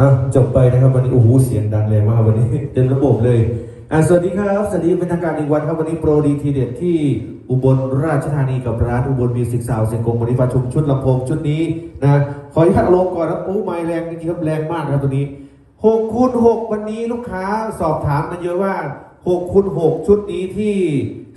อะจบไปนะครับวันนี้โอ้โหเสียงดังเลยมากวันนี้เต็มระบบเลยอะสวัสดีครับสวัสดีเป็นทางการอีกวันครับวันนี้โปรดีทีเด็ดที่อุบลราชธานีกับร้านอุบลมิวสิกซาวเสียงกงวันนี้ประชุมชุดลำโพงชุดนี้นะขออนุญาตลงก่อนนะโอ้ไม่แรงจริงครับแรงมากนะครับตัวนี้6คูณ6วันนี้ลูกค้าสอบถามมาเยอะว่า6คูณ6ชุดนี้ที่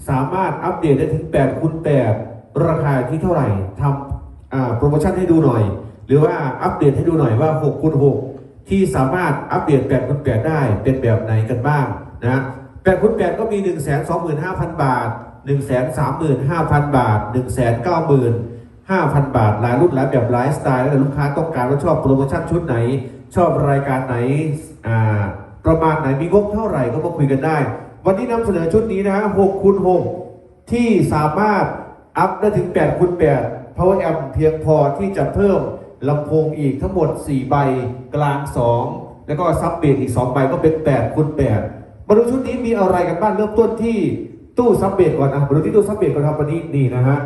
สามารถอัปเดตได้ถึง8คูณ8ราคาที่เท่าไหร่ทำอ่าโปรโมชั่นให้ดูหน่อย หรือว่าอัปเดตให้ดูหน่อยว่า6คูณ6 ที่สามารถอัปเดต8คูณ8ได้เป็นแบบไหนกันบ้างนะ8คูณ8ก็มี 1 2 5 0 0 0 บาท 1 3 5 0 0 0 บาท 1 9 5,000 บาทหลายรุ่นหลายแบบหลายสไตล์แล้วแต่ลูกค้าต้องการว่าชอบโปรโมชั่นชุดไหน ชอบรายการไหนประมาณไหนมีงบเท่าไหร่ก็มาคุยกันได้ วันนี้นำเสนอชุดนี้นะ6คูณ6ที่สามารถอัพได้ถึง8คูณ8 Power Amp เพียงพอที่จะเพิ่ม ลำโพงอีกทั้งหมด 4 ใบกลาง 2 แล้วก็ซับเบสอีก 2 ใบก็เป็น8คูณ8มาดูชุดนี้มีอะไรกันบ้างเริ่มต้นที่ตู้ซับเบสก่อนนะมาดูที่ตู้ซับเบสก่อนครับวันนี้นี่นะฮะ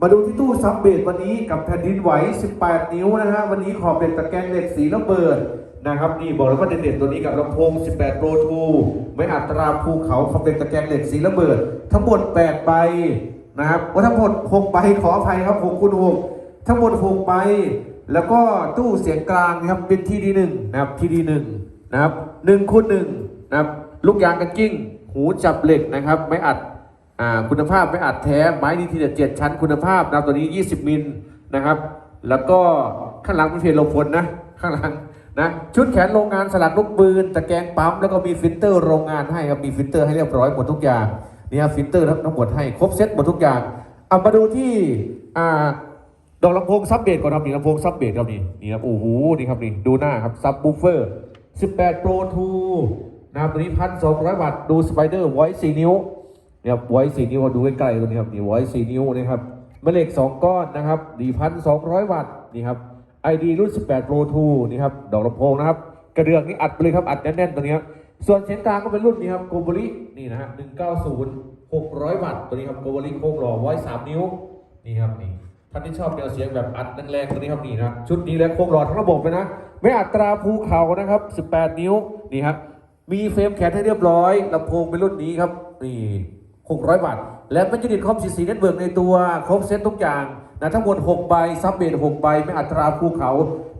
มาดูที่ตู้ซับเบสวันนี้กับแผ่นดินไหว 18 นิ้วนะฮะวันนี้ขอบเป็นตะแกรงเหล็กสีระเบิดนะครับนี่บอกเลยว่าเด่นๆตัวนี้กับลำโพง 18 Pro 2ไม่อัตราภูเขาขอบเป็นตะแกรงเหล็กสีระเบิด ทั้งหมด 8 ใบนะครับว่าทั้งหมด 6 ใบขออภัยครับ6คูณ6ทั้งหมด 6 ใบ แล้วก็ตู้เสียงกลางนะครับเป็นที่ดีหนึ่งนะครับที่ดีหนึ่งนะครับ1คูณ1นะครับลูกยางกันกิ้ง หูจับเหล็กนะครับ ไม่อัดอ่าคุณภาพไม่อัดแท้ไม้ดีทีเด็ดเจ็ดชั้นคุณภาพนะตัวนี้ 20 มิลนะครับ แล้วก็ข้างหลังเป็นเพลลมพลนะข้างหลังนะชุดแขนโรงงานสลักลูกปืนตะแกรงปั๊มแล้วก็มีฟิลเตอร์โรงงานให้ครับมีฟิลเตอร์ให้เรียบร้อยหมดทุกอย่างนี่ครับฟิลเตอร์ทั้งหมดให้ครบเซ็ตหมดทุกอย่างเอามาดูที่อ่า ดอกลำโพงซับเบสก่อนครับนี่ลำโพงซับเบสครับนี่นี่ครับโอ้โหนี่ครับนี่ดูหน้าครับซับบูฟเฟอร์ 18 Pro 2นะครับตัวนี้พันสองร้อยวัตต์ดูสไปเดอร์ไว้4นิ้วเนี่ยไว้สี่นิ้วดูใกล้ๆตัวนี้ครับนี่ไว้สี่นิ้วนะครับแม่เหล็กสองก้อนนะครับดีพันสองร้อยวัตต์นี่ครับไอดีรุ่น 18 Pro 2นี่ครับดอกลำโพงนะครับกระเดื่องนี่อัดไปเลยครับอัดแน่นๆตัวนี้ครับส่วนเสียงกลางก็เป็นรุ่นนี้ครับโกโบรินี่นะฮะ190 600 วัตต์ตัวนี้ครับโกบริโค้งหล่อไว้3นิ้วนี่ครับนี่ ท่านที่ชอบแนวเสียงแบบอัดแรงๆตัวนี้ครับนี่นะชุดนี้และโค้งหล่อทั้งระบบเลยนะ ไม่อัตราภูเขานะครับ 18 นิ้วนี่ครับมีเฟรมแขนให้เรียบร้อยลำโพงเป็นรุ่นนี้ครับนี่600 บาท และมันจะดิดคอมสีสีเน็ตเบิร์กในตัวครบเซ็ตทุกอย่างนะทั้งหมด6ใบซับเบส6ใบไม่อัตราภูเขา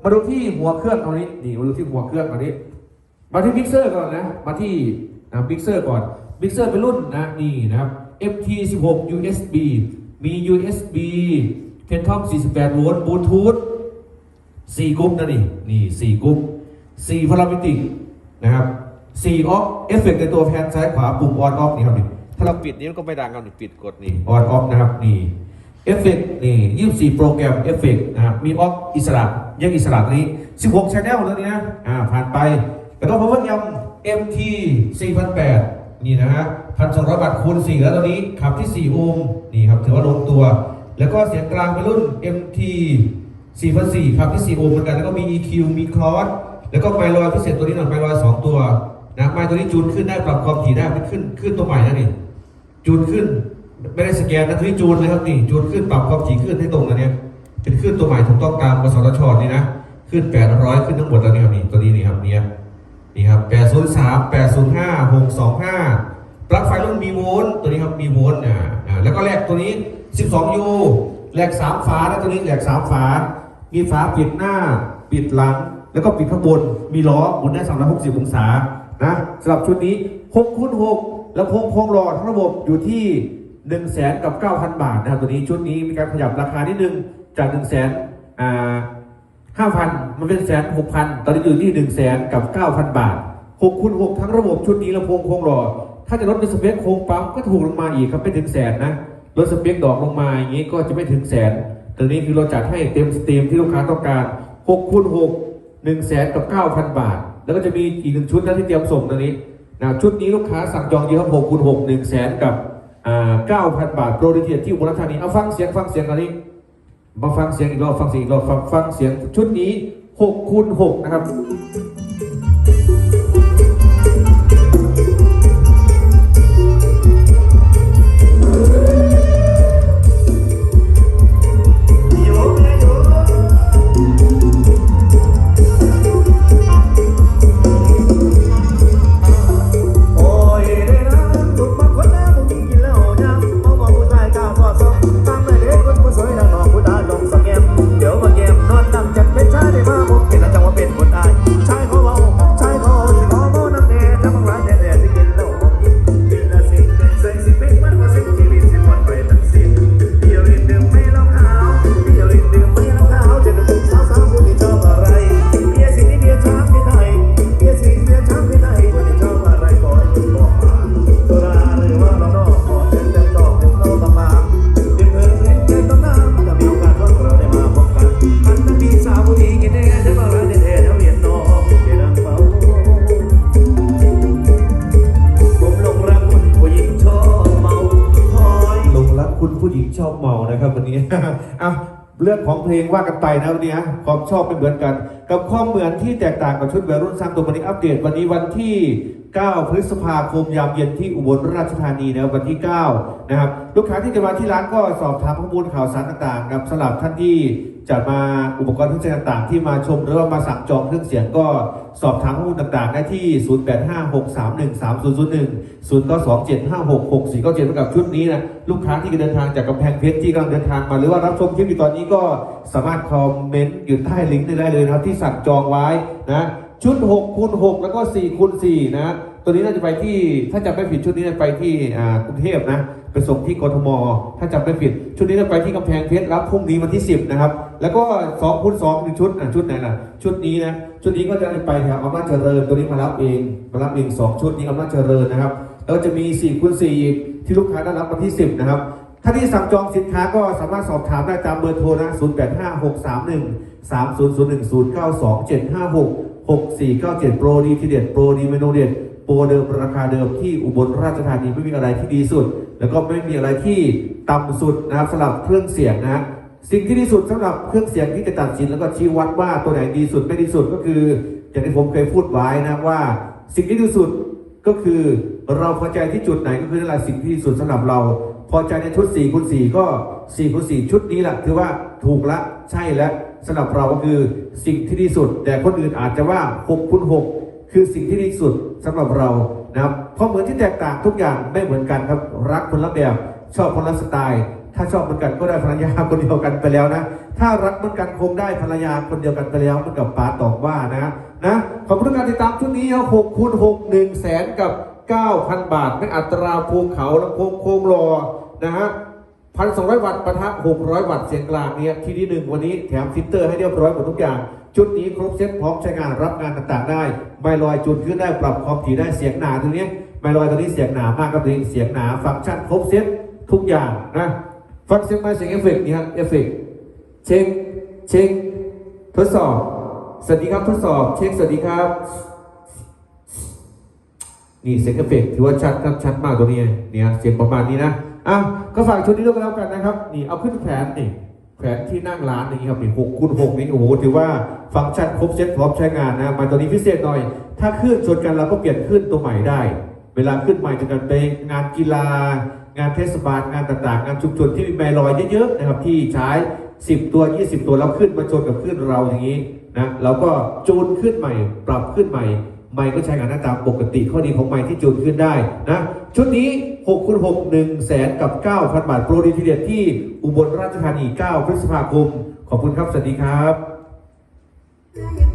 มาดูที่หัวเครื่องตรงนี้นี่มาดูที่หัวเครื่องตรงนี้ มาที่มิกเซอร์ก่อนนะมาที่นะมิกเซอร์ก่อนมิกเซอร์เป็นรุ่นนะนี่นะครับ MT16 USB มี USB เพนทอม48 โวลต์บลูทูธ4กุ๊ปนะนี่นี่4กุ๊ป4พารามิติกนะครับ4ออฟเอฟเฟกในตัวแพนซ้ายขวาปุ่มออนออฟนี่ครับนี่ถ้าเราปิดนี้มันก็ไม่ดังครับนี่ปิดกดนี่ออนออฟนะครับนี่เอฟเฟกนี่ยี่สิบสี่โปรแกรมเอฟเฟกนะครับมีออฟอิสระยังอิสระนี้สิบหกชแนลแล้วนี่นะอ่าผ่านไปแล้วก็พาวเวอร์ยำ MT 4008นี่นะฮะพันสองร้อยบาทคูณสี่แล้วตัวนี้ขับที่4โอห์มนี่ครับถือว่าลงตัว แล้วก็เสียงกลางเป็นรุ่น MT 4004ครับที่4โอห์มเหมือนกัน แล้วก็มี EQ มีคลอสแล้วก็ไมลอยพิเศษตัวนี้หน่อยไมลอยสองตัวนะไมตัวนี้จูนขึ้นได้ปรับความถี่ได้เป็นขึ้นขึ้นตัวใหม่นะนี่จูนขึ้นไม่ได้สแกนนะที่จูนเลยครับนี่จูนขึ้นปรับความถี่ขึ้นให้ตรงนะเนี่ยเป็นขึ้นตัวใหม่ถูกต้องตามกสทชนี่นะขึ้น 800 ขึ้นทั้งหมดแล้วนี่ครับนี่ตัวนี้นี่ครับเนี่ยนี่ครับ803 805 625 ปลั๊กไฟรุ่นมีโวลต์ตัวนี้ครับมีโวลต์อ่าแล้วก็แลกตัวนี้ 12U แหลก3ฝานะตัวนี้แหลก3ฝา มีฝาปิดหน้า ปิดหลัง แล้วก็ปิดข้างบน มีล้อหมุนได้ 360 องศา นะสำหรับชุดนี้6คูณ6แล้วโค้งโค้งหลอดทั้งระบบอยู่ที่1 0 0 0 0แสนกับ 9,000 บาทนะครับตัวนี้ชุดนี้มีการขยับราคานิดนึงจาก1 0 0 0 0แสนอ่าห้าพันมันเป็นแสนหกพันตอนนี้อยู่ที่1 0 0 0 0แสนกับ9,000บาท6คูณ6ทั้งระบบชุดนี้ลำโพงโค้งหลอดถ้าจะลดในสเปคโค้งปั๊มก็ถูกลงมาอีกครับไม่ถึงแสนนะ ลดสเปคดอกลงมาอย่างนี้ก็จะไม่ถึงแสนตัวนี้คือเราจัดให้เต็มสตรีมที่ลูกค้าต้องการ6คูณ6 1แสนกับ9,000 บาท แล้วก็จะมีอีกหนึ่งชุดนะที่เตรียมส่งตัวนี้นะชุดนี้ลูกค้าสั่งจองเยอะครับ6คูณ6 1แสนกับอ่า9,000 บาทโปรดิเทียที่อุบลราชธานีเอาฟังเสียงฟังเสียงอันนี้มาฟังเสียงอีกรอบฟังเสียงอีกรอบฟังฟังเสียงชุดนี้6คูณ6นะครับ นี้ อะเรื่องของเพลงว่ากันไปนะวันนี้ฮะความชอบไม่เหมือนกัน กับความเหมือนที่แตกต่างกับชุดวัยรุ่นสร้างตัววันนี้อัปเดตวันนี้วันที่ 9 พฤษภาคมยามเย็นที่อุบลราชธานีนะวันที่ 9 นะครับ ลูกค้าที่จะมาที่ร้านก็สอบถามข้อมูลข่าวสารต่างๆนะครับสำหรับท่านที่ จะมาอุปกรณ์เครื่องเสียงต่างๆ ที่มาชมหรือว่ามาสั่งจองเครื่องเสียงก็สอบถามข้อมูลต่างๆ ได้ที่ 0856313001 0927566497กับชุดนี้นะลูกค้าที่เดินทางจากกำแพงเพชรที่กำลังเดินทางมาหรือว่ารับชมคลิปอยู่ตอนนี้ก็สามารถคอมเมนต์อยู่ใต้ลิงก์ได้เลยนะครับที่สั่งจองไว้นะชุด6คูณ6แล้วก็4คูณ4นะตัวนี้น่าจะไปที่ถ้าจำไม่ผิดชุดนี้ไปที่อ่ากรุงเทพนะไปส่งที่กทม ถ้าจำไม่ผิด ชุดนี้จะไปที่กำแพงเพชรรับพรุ่งนี้วันที่ 10 นะครับ แล้วก็สองคูณ2หนึ่งชุดอะชุดไหนล่ะ ชุดนี้นะ ชุดนี้ก็จะไปแถวอำนาจเจริญตัวนี้มารับเองมารับเองสองชุดนี้อำนาจเจริญนะครับ แล้วจะมี4คูณ4อีกที่ลูกค้าได้รับวันที่10นะครับถ้าที่สั่งจองสินค้าก็สามารถสอบถามได้ตามเบอร์โทรนะ0 8 5 6 3 1 3 0 0 1 0 9 2 7 5 6 6 4 9 7 โปรดีทีเด็ดโปรดีเมนูเด็ดโปรเดิมราคาเดิมที่อุบลราชธานีไม่มีอะไรที่ดีสุด แล้วก็ไม่มีอะไรที่ต่ำสุดนะครับสำหรับเครื่องเสียงนะ สิ่งที่ดีสุดสำหรับเครื่องเสียงที่จะตัดสินแล้วก็ชี้วัดว่าตัวไหนดีสุดไม่ดีสุดก็คืออย่างที่ผมเคยพูดไว้นะว่า สิ่งที่ดีสุดก็คือเราพอใจที่จุดไหนก็คือนั่นแหละสิ่งที่ดีสุดสำหรับเรา พอใจในชุด4คูณ4ก็4คูณ4ชุดนี้แหละถือว่าถูกละใช่แล้วสำหรับเราก็คือสิ่งที่ดีสุด แต่คนอื่นอาจจะว่า6คูณ6คือสิ่งที่ดีสุดสำหรับเรานะครับเพราะเหมือนที่แตกต่างทุกอย่างไม่เหมือนกันครับรักคนละแบบชอบคนละสไตล์ ถ้าชอบเหมือนกันก็ได้ภรรยาคนเดียวกันไปแล้วนะ ถ้ารักเหมือนกันคงได้ภรรยาคนเดียวกันไปแล้วเหมือนกับป๋าตอบว่านะนะขอบคุณทุกการติดตามชุดนี้ครับ6คูณ6 1แสนกับ9,000บาทเป็นอัตราภูเขาลำโพงโค้งรอนะฮะพันสองร้อยวัตต์ปะทะ600วัตต์เสียงกลางเนี่ยที่ที่หนึ่งวันนี้แถมฟิลเตอร์ให้เรียบร้อยหมดทุกอย่าง ชุดนี้ครบเซ็ตพร้อมใช้งานรับงานต่างๆได้ไม่ลอยจุดขึ้นได้ปรับความถี่ได้เสียงหนาตัวนี้ไม่ลอยตัวนี้เสียงหนามากครับตัวนี้เสียงหนาฟังก์ชันครบเซ็ตทุกอย่างนะ ฟังเสียงไม้เสียงเอฟเฟกต์นี่ฮะเอฟเฟกต์เช็คเช็คทดสอบ สวัสดีครับทดสอบ เช็คสวัสดีครับ นี่เสียงเอฟเฟกต์ถือว่าชัดครับชัดมากตัวนี้เนี่ยเสียงประมาณนี้นะอ้าวก็ฝากชุดนี้ด้วยกันแล้วกันนะครับ นี่เอาขึ้นแขนนี่แขนที่นั่งร้านอย่างนี้ครับนี่หกคูณหกนี่โอ้โหถือว่าฟังก์ชันครบเซ็ตพร้อมใช้งานนะมาตัวนี้พิเศษหน่อย ถ้าขึ้นชนกันเราก็เปลี่ยนขึ้นตัวใหม่ได้ เวลาขึ้นใหม่จะกันไปงานกีฬา งานเทศบาลงานต่างๆ งานชุมชนที่มีแมลอยเยอะๆนะครับที่ใช้ 10 ตัว 20 ตัวแล้วขึ้นมาชนกับขึ้นเราอย่างนี้นะเราก็จูนขึ้นใหม่ ปรับขึ้นใหม่ไมค์ก็ใช้งานหน้าตามปกติข้อดีของไมค์ที่จูนขึ้นได้นะชุดนี้6คูณ6 1แสนกับ9,000 บาทโปรดีทีเดียที่อุบลราชธานี 9 พฤษภาคม ขอบคุณครับ สวัสดีครับ